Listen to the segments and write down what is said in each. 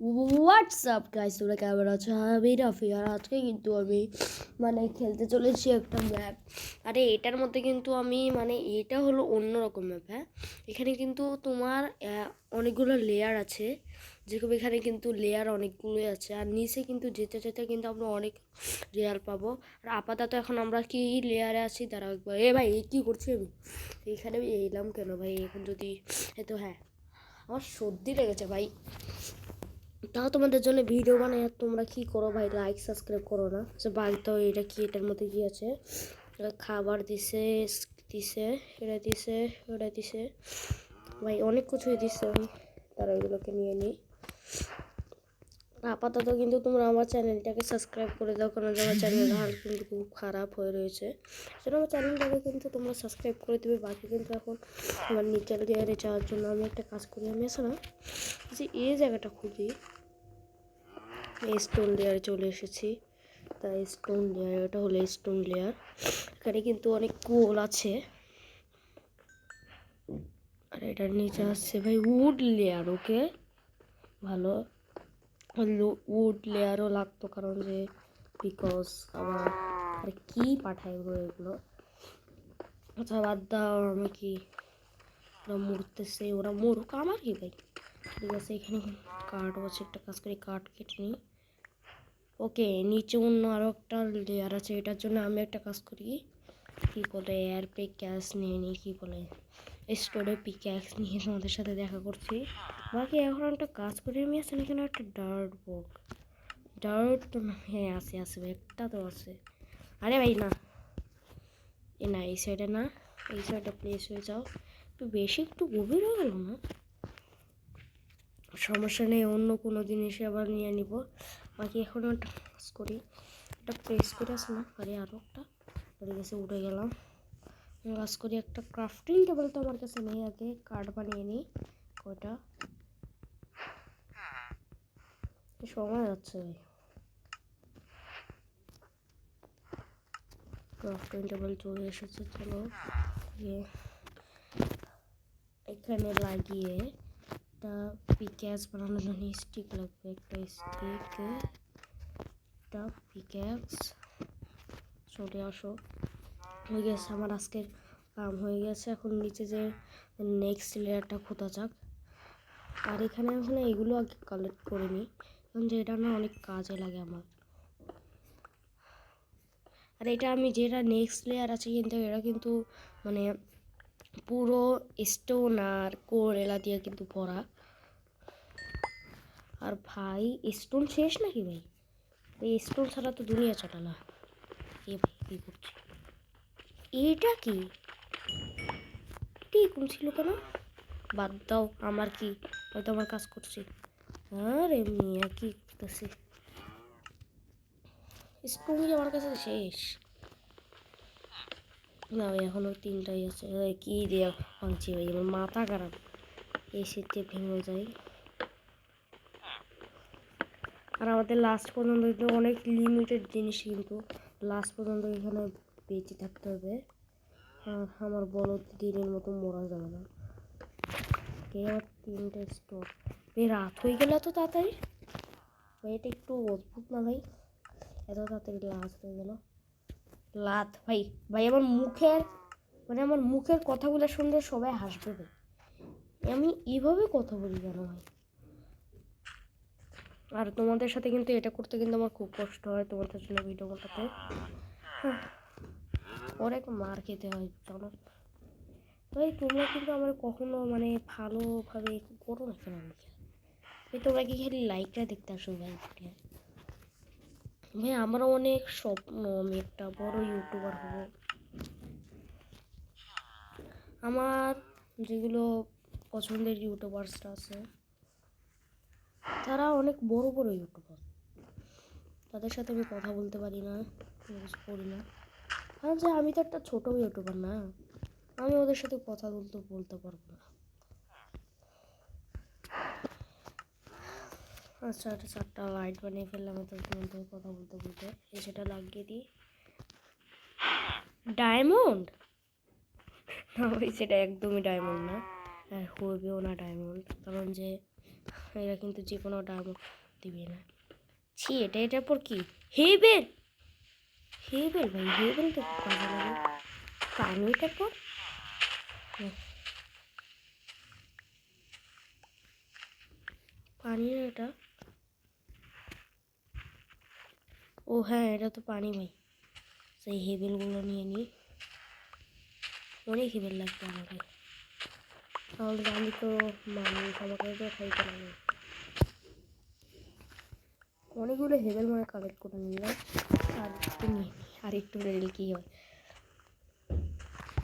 WhatsApp guys তোমরা কেমন আছো? আমি রাফি, আর আজকে কিন্তু আমি মানে খেলতে চলেছি একটা ম্যাপ আরে, এটার মধ্যে কিন্তু আমি মানে এটা হলো অন্যরকম ম্যাপ হ্যাঁ? এখানে কিন্তু তোমার অনেকগুলো লেয়ার আছে। যেরকম এখানে কিন্তু লেয়ার অনেকগুলোই আছে। আর নিচে কিন্তু যেতে যেতে কিন্তু আমরা অনেক লেয়ার পাবো। আর আপাতত এখন আমরা কি লেয়ারে আছি? তারা একবার। এ ভাই কী করছি আমি? এইখানে আমি এলাম কেন ভাই? এখন যদি, এ তো হ্যাঁ। আমার সর্দি লেগেছে ভাই। তাও তোমাদের জন্য ভিডিও বানাই। আর তোমরা কি করো ভাই? লাইক সাবস্ক্রাইব করো না। যে বাড়িতে এটা কি, এটার মধ্যে কি আছে? খাবার দিছে দিছে, এটা দিছে এটা দিছে। ভাই, অনেক কিছুই দিছে। ভাই তারা এগুলোকে নিয়ে নিই। আপাতত কিন্তু তোমরা আমার চ্যানেলটাকে সাবস্ক্রাইব করে দাও কারণ আমার চ্যানেল হাল কিন্তু খুব খারাপ হয়ে রয়েছে। সেটা আমার চ্যানেলটাকে কিন্তু তোমরা সাবস্ক্রাইব করে দেবে। বাকি কিন্তু এখন আমার নিচের লেয়ারে যাওয়ার জন্য আমি একটা কাজ করি। আমি না যে এই জায়গাটা খুঁজি স্টোন লেয়ারে চলে এসেছি। তাই স্টোন লেয়ার এটা হলো স্টোন লেয়ার এখানে কিন্তু অনেক কোল আছে। আর এটার নিচে আসছে ভাই উড লেয়ার ওকে ভালো। উড লেয়ারও লাগতো কারণ যে বিকজ আমার আর কি পাঠায় এগুলো? আচ্ছা বাদ দাও, আমি কি ওরা মরতেছে, ওরা মরুক, আমার কি ভাই? ঠিক আছে, এখানে কাঠ আছে একটা কাজ করি কাঠ কেটে নিই। ওকে, নিচে অন্য আরও একটা লেয়ার আছে, এটার জন্য আমি একটা কাজ করি। কি বলে এয়ার পে ক্যাশ নিয়ে নিই, কী বলে স্টোরে পিক্যাক্স নিয়ে তোমাদের সাথে দেখা করছি। বাকি এখন একটা কাজ করি আমি না এখানে একটা ডার্ট বুক ডার্ট তো হ্যাঁ আছে আছে, একটা তো আছে। আরে ভাই, না। এ না, এই সাইডে না, এই সাইডে প্লেস হয়ে যাও। একটু বেশি, একটু গভীর হয়ে গেল না? সমস্যা নেই, অন্য কোনো জিনিসে আবার নিয়ে নিব। বাকি এখন একটা কাজ করি। একটা প্রেস করে না আরে আরও একটা। পড়ে গেছে উঠে গেলাম। কাজ করি একটা ক্রাফটিং টেবিল তো আমার কাছে নেই আগে কার্ড বানিয়ে নিই, কয়টা? সময় যাচ্ছে। ক্রাফটিং টেবিল চলে এসেছে, চলো। এখানে লাগিয়ে একটা পিক্যাস বানানোর জন্য স্টিক লাগবে, একটা স্টিক একটা পিক্যাক্স চলে আসো। হয়ে গেছে আমার আজকের কাম, হয়ে গেছে। এখন নিচে যে নেক্সট লেয়ারটা খোঁতা যাক। আর এখানে এখন এগুলো আগে কালেক্ট করে নিই, কারণ যে এটা না অনেক কাজে লাগে আমার। আর এটা আমি যেটা নেক্সট লেয়ার আছে কিন্তু, এটা কিন্তু মানে পুরো স্টোন আর কোরেলা দিয়ে কিন্তু ভরা। আর ভাই স্টোন শেষ নাকি ভাই? এই স্টোন ছাড়া তো দুনিয়া না। এ ভাই, কী করছে? এটা কি? ঠিক ছিল কেন? বাদ দাও, আমার কি? হয়তো আমার কাজ করছি। আরে মিয়া, কি করতেছি? স্টোন আমার কাছে শেষ? না ভাই, এখনও তিনটাই আছে। কি দিয়ে ভাঙছি ভাই, আমার মাথা খারাপ। এই শীতে ভেঙে যায়। আর আমাদের লাস্ট পর্যন্ত কিন্তু অনেক লিমিটেড জিনিস কিন্তু লাস্ট পর্যন্ত এখানে বেঁচে থাকতে হবে। আর আমার বড় দিনের মতো মরা যাবে না। কে আর তিনটে স্টোর এই রাত হয়ে গেল তো তাড়াতাড়ি? এটা একটু অদ্ভুত না ভাই? এত তাড়াতাড়ি লাস্ট হয়ে গেল। লাত ভাই ভাই, আমার মুখের মানে আমার মুখের কথাগুলো শুনলে সবাই হাসবে ভাই। আমি এইভাবে কথা বলি কেন ভাই? আর তোমাদের সাথে কিন্তু এটা করতে কিন্তু আমার খুব কষ্ট হয় তোমাদের জন্য ভিডিও বানাতে। হ্যাঁ, অনেক মার খেতে হয় চলো ভাই তোমরা কিন্তু আমার কখনো মানে ভালোভাবে করো না কেন ভাই তোমরা কি খালি লাইকটা দেখতে আসো ভাই? ভাই আমারও অনেক স্বপ্ন আমি একটা বড় ইউটিউবার হব। আমার যেগুলো পছন্দের ইউটিউবার্সরা আছে তারা অনেক বড় বড় ইউটিউবার। তাদের সাথে আমি কথা বলতে পারি না কিছু করি না। কারণ যে আমি তো একটা ছোটো ইউটিউবার না, আমি ওদের সাথে কথা বলতে বলতে পারব না। আচ্ছা একটা চারটা লাইট বানিয়ে ফেললাম, এত মধ্যে কথা বলতে বলতে। এই সেটা লাগিয়ে দিই। ডায়মন্ড না ভাই, সেটা একদমই ডায়মন্ড না। আর হবেও না ডায়মন্ড কারণ যে এরা কিন্তু যে কোনো ডায়মন্ড দিবে না। ছি, এটা, এটার পর কি? হেবেল হেবেল ভাই হেবেল তো কাজে এটার পর? পানি এটা? ও হ্যাঁ এটা তো পানি, ভাই। সেই হেবেলগুলো নিয়ে নিই। অনেক হেবেল লাগবে আমাকে তাহলে আমি তো মানুষ আমাকে তো খাইতে লাগে অনেকগুলো হেভেল মানে কালেক্ট করে নিলাম। আর একটু আর একটু রেল কী হয়?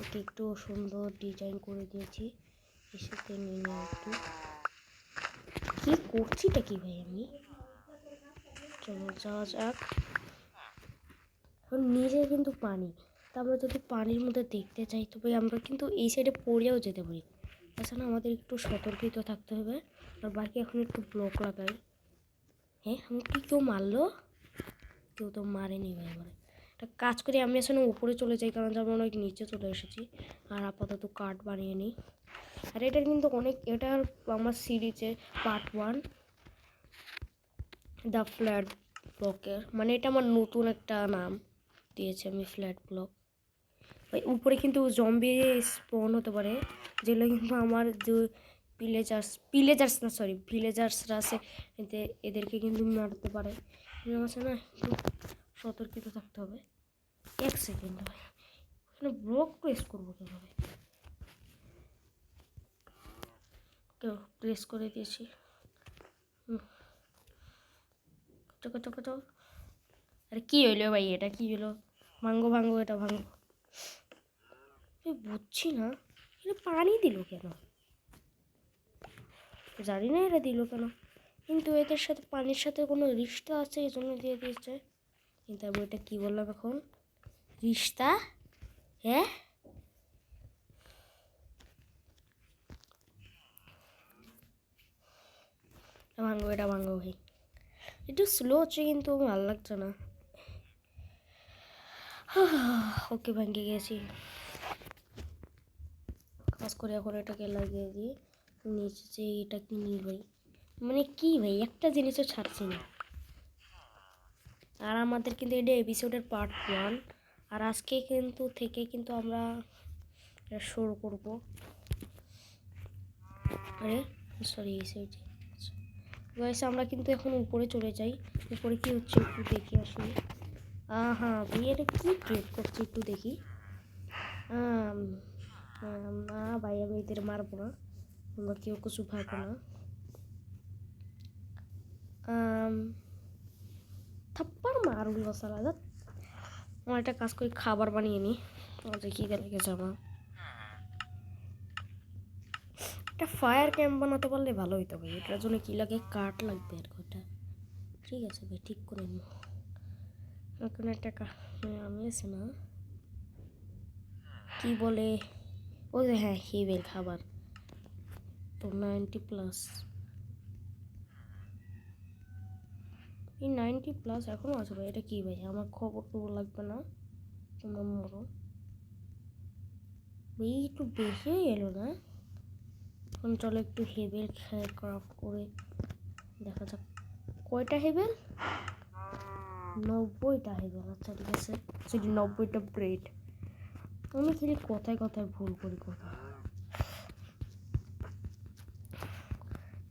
ওকে একটু সুন্দর ডিজাইন করে দিয়েছি এসেতে নিয়ে একটু। কী করছিটা কি ভাই আমি? চলো যাওয়া যাক। এখন নিচে কিন্তু পানি, তা আমরা যদি পানির মধ্যে দেখতে চাই তবে আমরা কিন্তু এই সাইডে পড়েও যেতে পারি। তাছাড়া আমাদের একটু সতর্কিত থাকতে হবে। আর বাকি এখন একটু ব্লক লাগাই। হ্যাঁ আমাকে কেউ মারলো? কেউ তো মারেনি ভাই আমার একটা কাজ করি, আমি আসলে উপরে চলে যাই, কারণ আমি অনেক নিচে চলে এসেছি। আর আপাতত কাঠ বানিয়ে নিই। আর এটা কিন্তু অনেক, এটা আমার সিরিজে পার্ট ওয়ান দ্য ফ্ল্যাট ব্লকের মানে এটা আমার নতুন একটা নাম দিয়েছে, আমি ফ্ল্যাট ব্লক উপরে কিন্তু জম্বি স্পন হতে পারে, যেগুলো কিন্তু আমার যে ভিলেজার্স ভিলেজার্স না সরি ভিলেজার্সরা আছে, এতে এদেরকে কিন্তু মারতে পারে। আছে না, একটু সতর্কিত থাকতে হবে। এক সেকেন্ড ভাই, এখানে ব্লক প্রেস করব কীভাবে? কেউ প্রেস করে দিয়েছি। আরে কী হইল ভাই এটা, কী হলো ভাঙ্গো ভাঙ্গো, এটা ভাঙ্গো। বুঝছি না। এটা পানি দিল কেন? জানি না এরা দিল কেন। কিন্তু এদের সাথে পানির সাথে কোনো রিশতা আছে এই জন্য দিয়ে দিয়েছে। কিন্তু আমি এটা কী বললাম এখন? রিশতা হ্যাঁ? ভাঙ্গো এটা ভাঙ্গো ভাই। একটু স্লো হচ্ছে কিন্তু ভালো লাগছে না। ওকে ভেঙে গেছি। কাজ করে এখন এটাকে লাগিয়ে দিই নিচে যে এটা কি নিই ভাই। মানে কি ভাই, একটা জিনিসও ছাড়ছি না। আর আমাদের কিন্তু এটা এপিসোডের পার্ট ওয়ান আর আজকে কিন্তু থেকে কিন্তু আমরা শুরু করব। আরে সরি সাইডে গাইস আমরা কিন্তু এখন উপরে চলে যাই। উপরে কি হচ্ছে একটু দেখে আসি আহা, ভাই, এটা কি ট্রেড করছে একটু দেখি। না ভাই আমি এদের মারবো না। তোমরা কেউ কিছু ভাবো না। আম, থাপ্পড় মারুন মশালা যা আমার একটা কাজ করে খাবার বানিয়ে নিই আমাদের খিদে লেগেছে আমার। একটা ফায়ার ক্যাম্প বানাতে পারলে ভালো হতো ভাই। এটার জন্য কী লাগে? কাঠ লাগবে আর কটা ঠিক আছে ভাই ঠিক করে নিই এখন একটা আমি আছে না। কি বলে? যে হ্যাঁ হিবের খাবার। তো নাইনটি প্লাস এই নাইনটি প্লাস এখনও আছে ভাই, এটা কি ভাই? আমার খবর তো লাগবে না। তোমরা মরো। এই একটু বেশি এলো না? এখন চলো একটু হেবেল ক্রাফট করে দেখা যাক। কয়টা হেবেল নব্বইটা হেবেল আচ্ছা ঠিক আছে। সেটি নব্বইটা ব্রেড আমি খালি কথায় কথায় ভুল করি কথা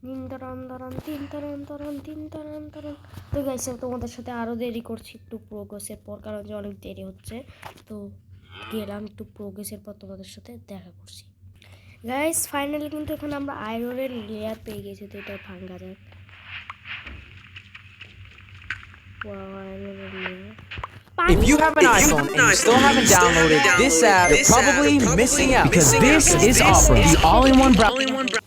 নিন্দরান দারান তিন তারান তারান তিন তারান তারান তো গাইছে তোমাদের সাথে আরও দেরি করছি একটু প্রোগ্রেসের পর কারণ যে অনেক দেরি হচ্ছে। তো গেলাম একটু প্রোগ্রেসের পর তোমাদের সাথে দেখা করছি। গাইস ফাইনালি কিন্তু এখানে আমরা আয়রনের লেয়ার পেয়ে গেছি তো এটা ভাঙ্গা Wow, আয়রনের layer If you have an iPhone and you still haven't downloaded this app, you're probably missing out because this is Opera, the all-in-one browser.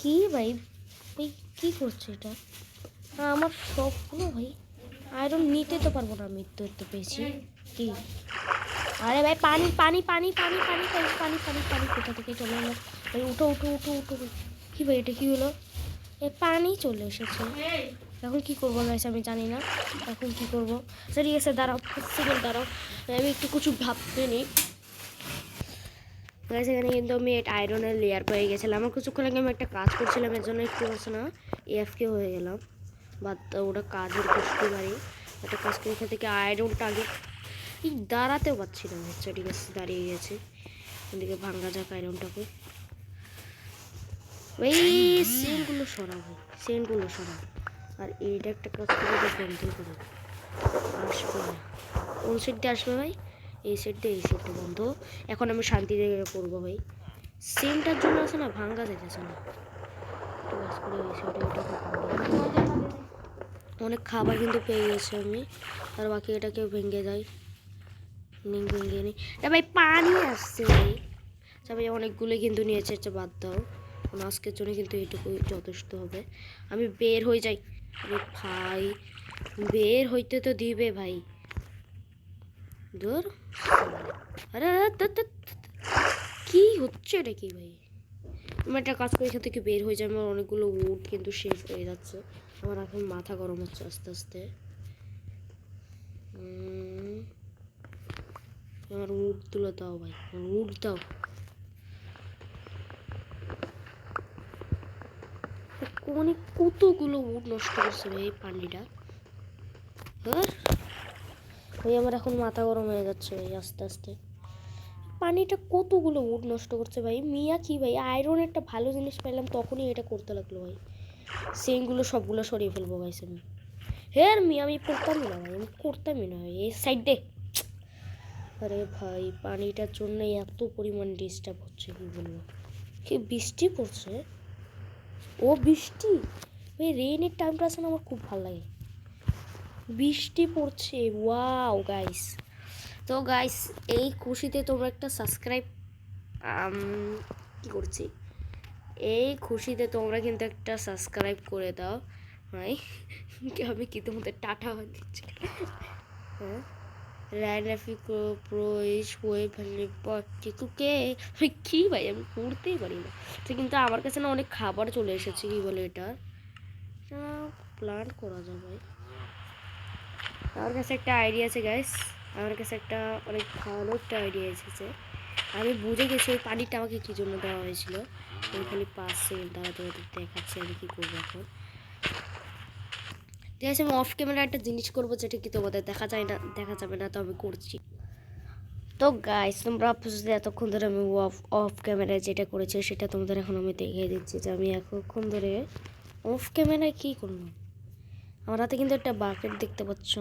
কি ভাই ভাই কি করছে এটা আমার সবগুলো ভাই আয়রন নিতে তো পারব না আমি তো পেয়েছি কি আরে ভাই পানি পানি পানি পানি পানি পানি পানি পানি পানি কোথা থেকে চলে এলো ভাই উঠো উঠো উঠো উঠো কি ভাই এটা কি হলো পানি চলে এসেছে। এখন কি করব গাইস আমি জানি না। এখন কি করব? আচ্ছা ঠিক আছে দাঁড়াও সেকেন্ড দাঁড়াও। আমি একটু কিছু ভাবতে নিই। গাইস এখানে কিন্তু আমি একটা আয়রনের লেয়ার পেয়ে গেছিলাম। আমার কিছুক্ষণ আগে আমি একটা কাজ করছিলাম এর জন্য একটু হচ্ছে না এফকে হয়ে গেলাম। দাও, ওটা কাজের করতে পারি। একটা কাজ করে এখান থেকে আয়রনটা আগে দাঁড়াতেও পারছি না। আচ্ছা ঠিক আছে দাঁড়িয়ে গেছে। এদিকে ভাঙ্গা যাক আয়রনটাকে ওই সেন্টগুলো সরাবো সেন্টগুলো সরাবো আর এইটা একটা কাজ করে বন্ধ করে আসবে না। কোন সেট দিয়ে আসবে ভাই? এই সেট দিয়ে, এই সেটটা বন্ধ। এখন আমি শান্তিতে করব ভাই। সেন্টার জন্য আছে না, ভাঙ্গা যেতেছে না। এটা অনেক খাবার কিন্তু পেয়ে গেছি আমি। আর বাকি এটাকে ভেঙে যায় নিং ভেঙে নিই। এটা ভাই, পানি আসছে ভাই। আচ্ছা ভাই অনেকগুলো কিন্তু নিয়েছে বাদ দাও। কারণ আজকের জন্য কিন্তু এটুকুই যথেষ্ট হবে। আমি বের হয়ে যাই। ভাই, বের হইতে তো দিবে ভাই। দূর আরে। কি হচ্ছে এটা কি ভাই? আমার একটা কাজ করে, এখান থেকে বের হয়ে যায় আমার অনেকগুলো উড কিন্তু শেষ হয়ে যাচ্ছে। আমার এখন মাথা গরম হচ্ছে আস্তে আস্তে। আমার উড তুলে দাও ভাই। আমার উড দাও। কোনে কতগুলো উড নষ্ট করছে এই পানিটা ধর ভাই আমার এখন মাথা গরম হয়ে যাচ্ছে ভাই আস্তে আস্তে। পানিটা কতগুলো উড নষ্ট করছে ভাই? মিয়া কি ভাই? আয়রন একটা ভালো জিনিস পেলাম, তখনই এটা করতে লাগল ভাই। সেইগুলো সবগুলো সরিয়ে ফেলব ভাই আমি। হে আর মিয়া, আমি করতামই না ভাই, আমি করতামই না ভাই। এই সাইডে আরে ভাই পানিটার জন্য এত পরিমাণ ডিস্টার্ব হচ্ছে, কি বলব? কি বৃষ্টি পড়ছে? ও বৃষ্টি? ওই রেইনের টাইমটা আছে না আমার খুব ভালো লাগে। বৃষ্টি পড়ছে ওয়াও গাইস তো গাইস এই খুশিতে তোমরা একটা সাবস্ক্রাইব কি করছি? এই খুশিতে তোমরা কিন্তু একটা সাবস্ক্রাইব করে দাও। ভাই আমি কি তোমাদের টাটা হয়ে দিচ্ছি? হ্যাঁ? রায়নাফি প্রো ইস ওয়ে ফেলে কে কি ভাই আমি পড়তেই পারি না তো কিন্তু আমার কাছে না অনেক খাবার চলে এসেছে, কি বলে এটা? প্ল্যান করা যায় ভাই আমার কাছে একটা আইডিয়া আছে গাইস আমার কাছে একটা অনেক ভালো একটা আইডিয়া এসেছে। আমি বুঝে গেছি ওই পানিটা আমাকে কী জন্য দেওয়া হয়েছিল। ওই খালি পাঁচ সেকেন্ড দাঁড়াতে দেখাচ্ছি আমি কী করব এখন। ঠিক আছে, আমি অফ ক্যামেরা একটা জিনিস করব যেটা কি তোমাদের দেখা যায় না, দেখা যাবে না, তো আমি করছি। তো গাইস তোমরা বুঝতে এতক্ষণ ধরে আমি অফ অফ ক্যামেরায় যেটা করেছি, সেটা তোমাদের এখন আমি দেখিয়ে দিচ্ছি যে আমি এতক্ষণ ধরে অফ ক্যামেরায় কী করলাম। আমার হাতে কিন্তু একটা বাকেট দেখতে পাচ্ছ।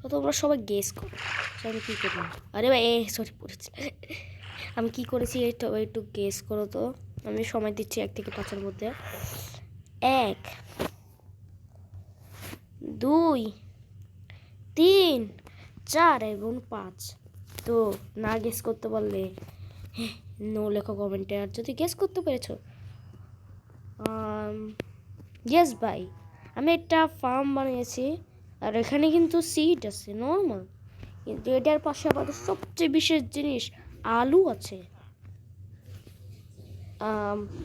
তো তোমরা সবাই গেস করো আমি কী করলাম। আরে ভাই, এ সরি পড়েছি। আমি কি করেছি একটু একটু গেস করো তো। আমি সময় দিচ্ছি এক থেকে পাঁচের মধ্যে। এক দুই, তিন, চার এবং পাঁচ। তো না গেস করতে পারলে নো লেখো কমেন্টে আর যদি গেস করতে পেরেছ ইয়েস ভাই আমি একটা ফার্ম বানিয়েছি, আর এখানে কিন্তু সিট আছে নর্মাল কিন্তু এটার পাশে আমাদের সবচেয়ে বিশেষ জিনিস আলু আছে।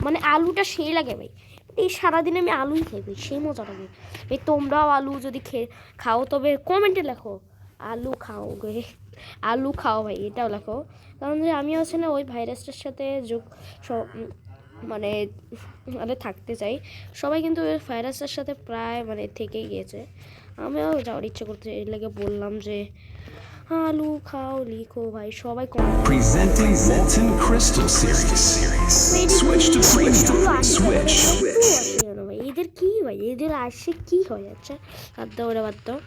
মানে আলুটা সেই লাগে ভাই। এই সারাদিন আমি আলুই খাই সেই মজা লাগে। এই তোমরাও আলু যদি খেয়ে খাও, তবে কমেন্টে লেখো, আলু খাও গে, আলু খাও ভাই, এটাও লেখো। কারণ যে আমি আছে না, ওই ভাইরাসটার সাথে যোগ মানে মানে থাকতে চাই। সবাই কিন্তু ওই ভাইরাসটার সাথে প্রায় মানে থেকেই গিয়েছে। আমিও যাওয়ার ইচ্ছে করতে এর লেগে বললাম যে আলু খাও লিখো ভাই সবাই Molten Crystal Series. Switch to premium. Switch. ভাই? এদের কি ভাই? এদের আসে কি হয়? আচ্ছা বাদ দাও ওরা বাদ দাও।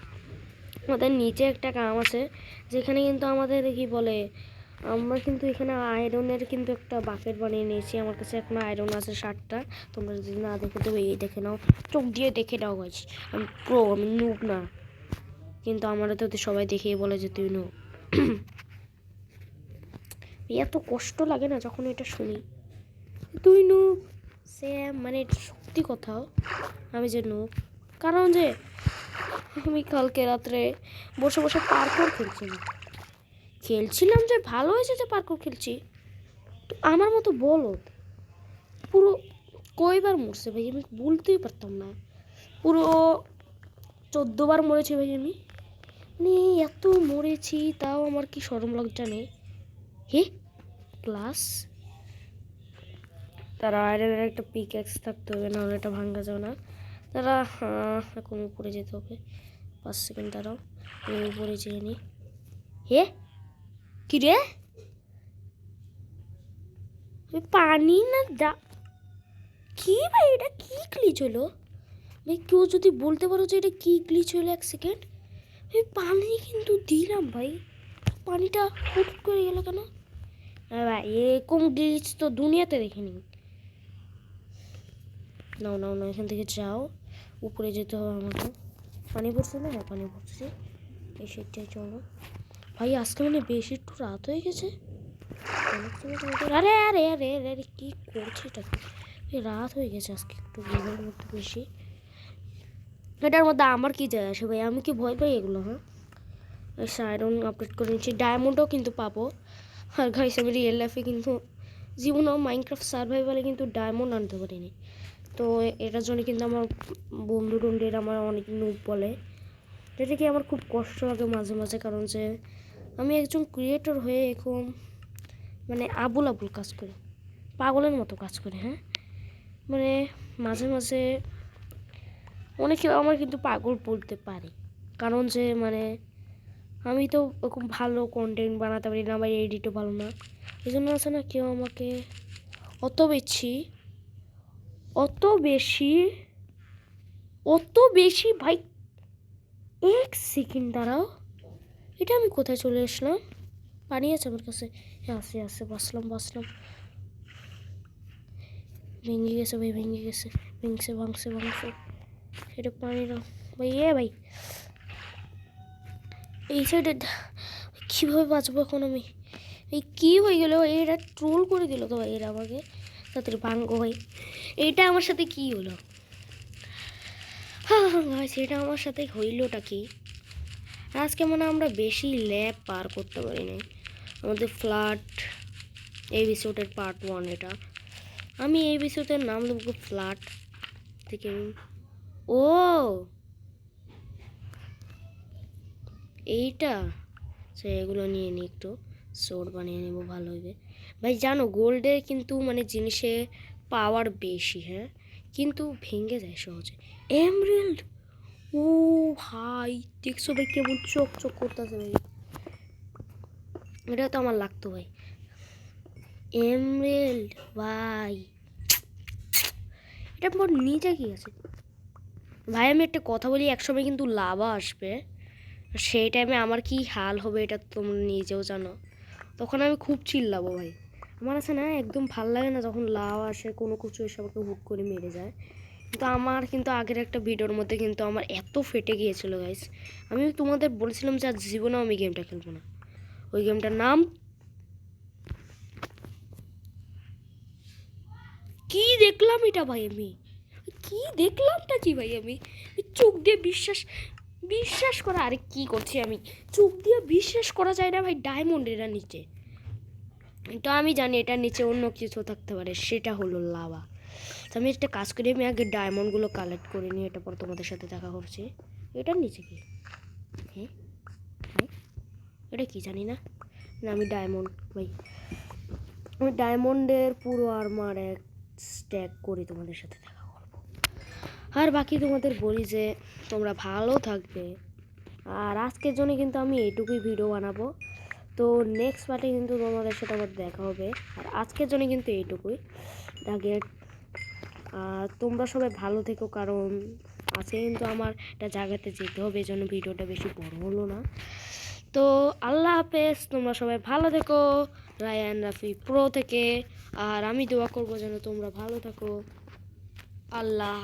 আমাদের নিচে একটা কাম আছে যেখানে কিন্তু আমাদের কি বলে আমরা কিন্তু এখানে আয়রনের কিন্তু একটা বাকেট বানিয়ে নিয়েছি। আমার কাছে এখন আয়রন আছে ষাটটা। তোমরা যদি না দেখে দেবো এই দেখে নাও। চোখ দিয়ে দেখে নাও গাছ আমি প্রো আমি নুব না। কিন্তু আমরা তো সবাই দেখেই বলে যে, তুই নুব এত কষ্ট লাগে না যখন এটা শুনি। তুই নুব সে মানে এটা সত্যি কথাও আমি যে নুব কারণ যে আমি কালকে রাত্রে বসে বসে পার্কর খেলছিলাম খেলছিলাম যে, ভালো হয়েছে যে পার্কর খেলছি। তো আমার মতো বলো পুরো কয়বার মরছে ভাই, আমি বলতেই পারতাম না। পুরো চোদ্দোবার মরেছি ভাই আমি। মানে এত মরেছি, তাও আমার কি সরম লজ্জা নেই? হে ক্লাস তারা আয়রনের একটা পিক এক্স থাকতে হবে, না এটা ভাঙ্গা যাবে না। তারা এখন উপরে যেতে হবে। পাঁচ সেকেন্ড তারাও আমি উপরে যেয়ে নিই হে, কি রে? পানি না দা, কি ভাই এটা কি গ্লিচ হলো? ভাই কেউ যদি বলতে পারো যে এটা কি গ্লিচ হলো এক সেকেন্ড ভাই পানি কিন্তু দিলাম ভাই। পানিটা হুট করে গেল কেন? ভাই, এরকম গ্লিচ তো দুনিয়াতে দেখিনি। নাও নাও নাও, এখান থেকে যাও। উপরে যেতে হবে আমাকে। পানি পড়ছে না? হ্যাঁ পানি পড়ছে এই সেটটাই চলো। ভাই, আজকে মানে বেশি একটু রাত হয়ে গেছে। আরে আরে আরে আরে কী করছে এটা? রাত হয়ে গেছে আজকে একটু গেমের মধ্যে বেশি এটার মধ্যে আমার কি যায় আসে ভাই? আমি কি ভয় পাই এগুলো হ্যাঁ? সাইরন আপডেট করে নিচ্ছি। ডায়মন্ডও কিন্তু পাবো। আর গাইস আমি রিয়েল লাইফে কিন্তু জীবনেও মাইনক্রাফট সার্ভাইভালে কিন্তু ডায়মন্ড আনতে পারিনি। তো এটার জন্য কিন্তু আমার বন্ধু টন্ধুরা আমার অনেক নুব বলে। যেটা কি আমার খুব কষ্ট লাগে মাঝে মাঝে, কারণ যে আমি একজন ক্রিয়েটর হয়ে এখন মানে আবুল আবুল কাজ করি। পাগলের মতো কাজ করি হ্যাঁ? মানে মাঝে মাঝে অনেকে আমার কিন্তু পাগল বলতে পারে। কারণ যে মানে আমি তো ওরকম ভালো কন্টেন্ট বানাতে পারি না, আমার এডিটও ভালো না। এই জন্য আছে না কেউ আমাকে অত বেশি অত বেশি অত বেশি ভাই, এক সেকেন্ড দাঁড়াও। এটা আমি কোথায় চলে আসলাম? পানি আছে আমার কাছে। হ্যাঁ আসে আসে, বাসলাম বাসলাম। ভেঙে গেছে ভাই, ভেঙে গেছে। ভেঙছে, ভাঙছে ভাঙছে। এটা পানি না ভাই এ ভাই। এই সাইডে কীভাবে বাঁচবো এখন আমি? এই কী হয়ে গেল? এরা ট্রোল করে দিল তো ভাই, এরা আমাকে। তাদের ভাঙ্গ ভাই। এটা আমার সাথে কি হলো? হ্যাঁ ভাই, সেটা আমার সাথে হইলোটা কি? আজকে মনে আমরা বেশি ল্যাব পার করতে পারিনি আমাদের ফ্ল্যাট এপিসোডের পার্ট ওয়ান এটা। আমি এই এপিসোডের নাম দেবো ফ্ল্যাট থেকে। ও। এইটা? সে এগুলো নিয়ে নিই একটু। সোর বানিয়ে নেব, ভালো হবে ভাই, জানো গোল্ডের কিন্তু মানে জিনিসে পাওয়ার বেশি হ্যাঁ? কিন্তু ভেঙে যায় সহজে। এমরেল্ড ও ভাই, দেখছ ভাই কেমন চোখ চোখ করতেছে ভাই। এটা তো আমার লাগতো ভাই। এমরেল্ড ভাই। এটা মোর নিচে কি আছে? ভাই, আমি একটা কথা বলি, একসময় কিন্তু লাভা আসবে সেই টাইমে আমার কি হাল হবে এটা তোমরা নিজেও জানো। তখন আমি খুব চিল্লাবো ভাই। আমার আছে না, একদম ভালো লাগে না যখন লাভ আসে, কোনো কিছু এসে আমাকে হুট করে মেরে যায়। কিন্তু আমার কিন্তু আগের একটা ভিডিওর মধ্যে কিন্তু আমার এত ফেটে গিয়েছিল গাইস আমি তোমাদের বলেছিলাম যে আজ জীবনেও আমি গেমটা খেলব না। ওই গেমটার নাম কি দেখলাম এটা ভাই আমি? কি দেখলামটা কি ভাই আমি? চোখ দিয়ে বিশ্বাস বিশ্বাস করা, আরে কি করছি আমি? চোখ দিয়ে বিশ্বাস করা যায় না ভাই ডায়মন্ড এরা নিচে। তো আমি জানি এটার নিচে অন্য কিছু থাকতে পারে, সেটা হলো লাভা। তো আমি একটা কাজ করি, আমি আগে ডায়মন্ডগুলো কালেক্ট করে নিয়ে এটা পর তোমাদের সাথে দেখা করছি। এটার নিচে কি? হ্যাঁ এটা কি জানি না। না, আমি ডায়মন্ড ভাই। আমি ডায়মন্ডের পুরো আর্মার এক স্ট্যাক করি তোমাদের সাথে আর বাকি তোমাদের বলি যে তোমরা ভালো থাকবে। আর আজকের জন্য কিন্তু আমি এইটুকুই ভিডিও বানাবো। তো নেক্সট পার্টে কিন্তু তোমাদের সাথে আবার দেখা হবে। আর আজকের জন্য কিন্তু এইটুকুই। আর তোমরা সবাই ভালো থেকো, কারণ আছে কিন্তু আমার একটা জায়গাতে যেতে হবে, এই জন্য ভিডিওটা বেশি বড় হলো না। তো আল্লাহ হাফেজ, তোমরা সবাই ভালো থেকো, রায়ান রাফি প্রো থেকে। আর আমি দোয়া করব যেন তোমরা ভালো থাকো। আল্লাহ